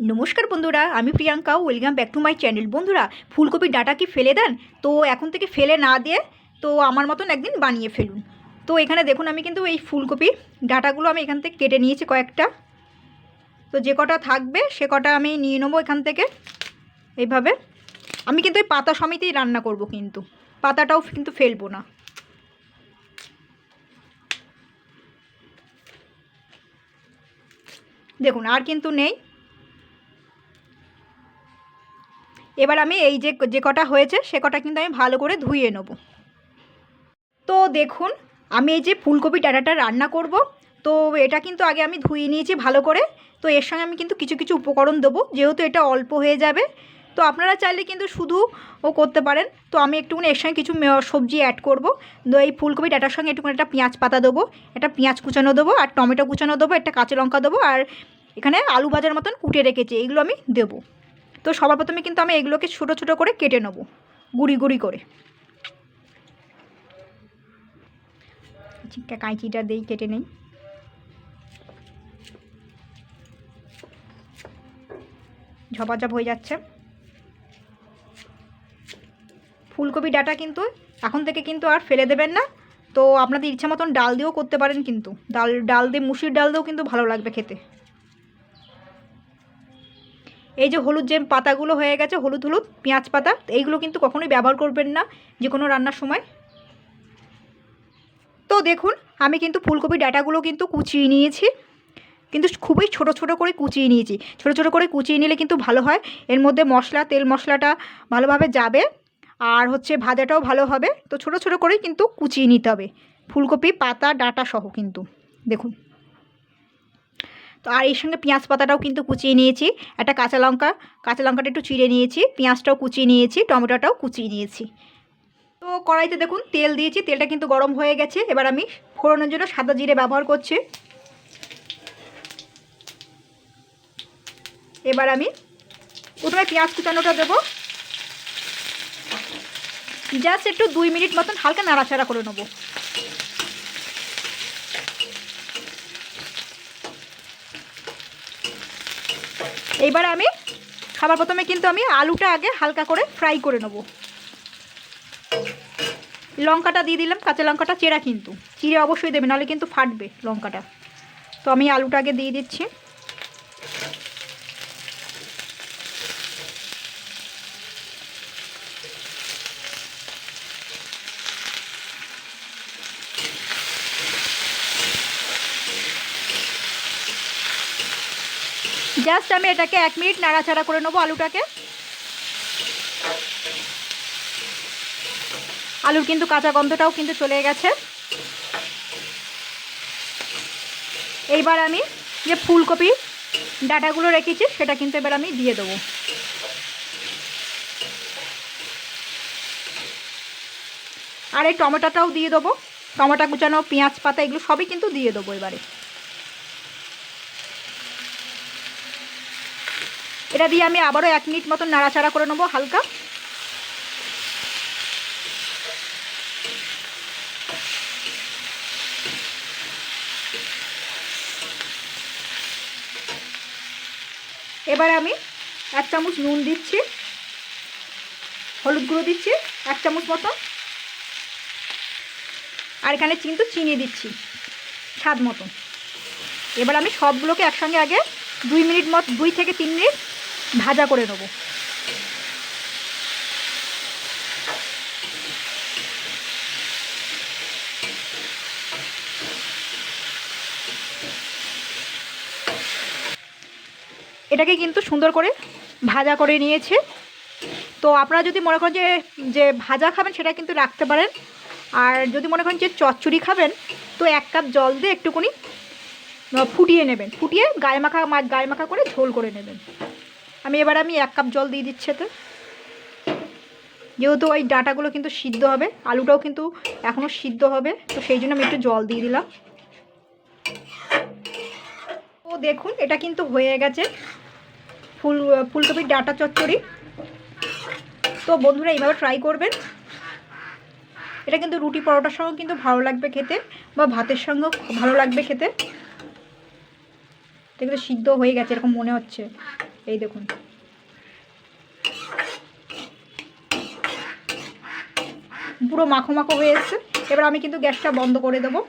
নমস্কার বন্ধুরা, আমি Priyanka welcome back to my channel বন্ধুরা ফুলকপির ডাটা কি ফেলে দেন? তো এখন থেকে ফেলে না দিয়ে, তো আমার মতন একদিন বানিয়ে ফেলুন। তো এখানে দেখুন, আমি কিন্তু এই ফুলকপির ডাটাগুলো আমি এখান থেকে কেটে নিয়েছি কয়েকটা। তো যে কটা থাকবে, সে কটা আমি নিয়ে নেব এখান থেকে। এইভাবে। আমি কিন্তু এই পাতা সমিতেই রান্না করব কিন্তু। পাতাটাও কিন্তু ফেলব না। দেখুন, আর কিন্তু নেই। এবার আমি এই যে যে কটা হয়েছে, সে কটা কিন্তু আমি ভালো করে ধুয়ে নেব। তো দেখুন, আমি এই যে ফুলকপি ডাটাটা রান্না করব। তো এটা কিন্তু আগে আমি ধুয়ে নিয়েছি ভালো করে। তো এর সঙ্গে আমি কিন্তু কিছু কিছু উপকরণ দেবো, যেহেতু এটা অল্প হয়ে যাবে। তো আপনারা চাইলে কিন্তু শুধু ও করতে পারেন। তো আমি একটুখানি এর সঙ্গে কিছু সবজি অ্যাড করব। তো এই ফুলকপি ডাটার সঙ্গে একটুখানি একটা পেঁয়াজ পাতা দেবো, একটা পেঁয়াজ কুচানো দেবো, আর টমেটো কুচানো দেবো, একটা কাঁচা লঙ্কা দেবো, আর এখানে আলু ভাজার মতন কুটে রেখেছি, এইগুলো আমি দেবো। তো সবার প্রথমে কিন্তু আমি এগুলোকে ছোটো ছোটো করে কেটে নেব, গুড়ি গুড়ি করে। কাঁচিটা দিয়েই কেটে নেই। ঝপাঝপ হয়ে যাচ্ছে। ফুলকপি ডাটা কিন্তু এখন থেকে কিন্তু আর ফেলে দেবেন না। তো আপনাদের ইচ্ছা মতন ডাল দিয়েও করতে পারেন কিন্তু। ডাল ডাল দিয়ে, মুসির ডাল দিয়েও কিন্তু ভালো লাগবে খেতে। এই যে হলুদ যে পাতাগুলো হয়ে গেছে, হলুদ হলুদ, পেঁয়াজ পাতা, এইগুলো কিন্তু কখনোই ব্যবহার করবেন না যে কোনো রান্নার সময়। তো দেখুন, আমি কিন্তু ফুলকপি ডাটাগুলো কিন্তু কুচিয়ে নিয়েছি। কিন্তু খুবই ছোট ছোট করে কুচিয়ে নিয়েছি। ছোট ছোট করে কুচিয়ে নিলে কিন্তু ভালো হয়। এর মধ্যে মশলা, তেল মশলাটা ভালোভাবে যাবে। আর হচ্ছে ভাজাটাও ভালো হবে। তো ছোট ছোট করেই কিন্তু কুচিয়ে নিতে হবে। ফুলকপি, পাতা, ডাটা সহ কিন্তু। দেখুন। তো আর এর সঙ্গে পেঁয়াজ পাতাটাও কিন্তু কুচিয়ে নিয়েছি। একটা কাঁচা লঙ্কা, কাঁচা লঙ্কাটা একটু চিড়ে নিয়েছি, পেঁয়াজটাও কুচিয়ে নিয়েছি, টমেটোটাও কুচিয়ে নিয়েছি। তো কড়াইতে দেখুন, তেল দিয়েছি, তেলটা কিন্তু গরম হয়ে গেছে। এবার আমি ফোড়নের জন্য সাদা জিরে ব্যবহার করছি। এবার আমি প্রথমে পেঁয়াজ কুচানোটা দেবো। জাস্ট একটু দুই মিনিট মতন হালকা নাড়াচাড়া করে নেব। এইবার আমি খাবার প্রথমে কিন্তু আমি আলুটা আগে হালকা করে ফ্রাই করে নেব। লঙ্কাটা দিয়ে দিলাম, কাঁচা লঙ্কাটা চেরা কিন্তু। চিড়ে অবশ্যই দেবে, নাহলে কিন্তু ফাটবে লঙ্কাটা। তো আমি আলুটা আগে দিয়ে দিচ্ছি। জাস্ট আমি এটাকে এক মিনিট নাড়াচাড়া করে নেব আলুটাকে। আলুর কিন্তু কাঁচা গন্ধটাও কিন্তু চলে গেছে। এইবার আমি যে ফুলকপি ডাটাগুলো রেখেছি, সেটা কিন্তু এবার আমি দিয়ে দেবো। আর এই টমেটোটাও দিয়ে দেবো। টমেটো কুচানো, পেঁয়াজ পাতা, এগুলো সবই কিন্তু দিয়ে দেবো এবারে। এটা দিয়ে আমি আবারও এক মিনিট মতন নাড়াচাড়া করে নেব হালকা। এবার আমি এক চামচ নুন দিচ্ছি, হলুদ গুঁড়ো দিচ্ছি, এক চামচ মতো আর এখানে কিন্তু চিনি দিচ্ছি, স্বাদ মতন। এবার আমি সবগুলোকে একসঙ্গে আগে দুই মিনিট মত, দুই থেকে তিন মিনিট ভাজা করে নেব। এটাকে কিন্তু সুন্দর করে ভাজা করে নিয়েছে। তো আপনারা যদি মনে করেন যে যে ভাজা খাবেন সেটা কিন্তু রাখতে পারেন। আর যদি মনে করেন যে চচ্চড়ি খাবেন, তো এক কাপ জল দিয়ে একটুখানি ফুটিয়ে নেবেন। ফুটিয়ে গায়ে মাখা গায়ে মাখা করে ঝোল করে নেবেন। আমি এবার আমি এক কাপ জল দিয়ে দিচ্ছি এতে। যেহেতু ওই ডাঁটাগুলো কিন্তু সিদ্ধ হবে, আলুটাও কিন্তু এখনও সিদ্ধ হবে, তো সেই জন্য আমি একটু জল দিয়ে দিলাম। ও দেখুন, এটা কিন্তু হয়ে গেছে ফুল, ফুলকপির ডাটা চচ্চড়ি। তো বন্ধুরা, এইভাবে ট্রাই করবেন। এটা কিন্তু রুটি পরোটার সঙ্গেও কিন্তু ভালো লাগবে খেতে বা ভাতের সঙ্গেও ভালো লাগবে খেতে। এটা কিন্তু সিদ্ধ হয়ে গেছে, এরকম মনে হচ্ছে। এই দেখুন। পুরো মাখো মাখো হয়ে এসছে। এবার আমি কিন্তু গ্যাসটা বন্ধ করে দেবো।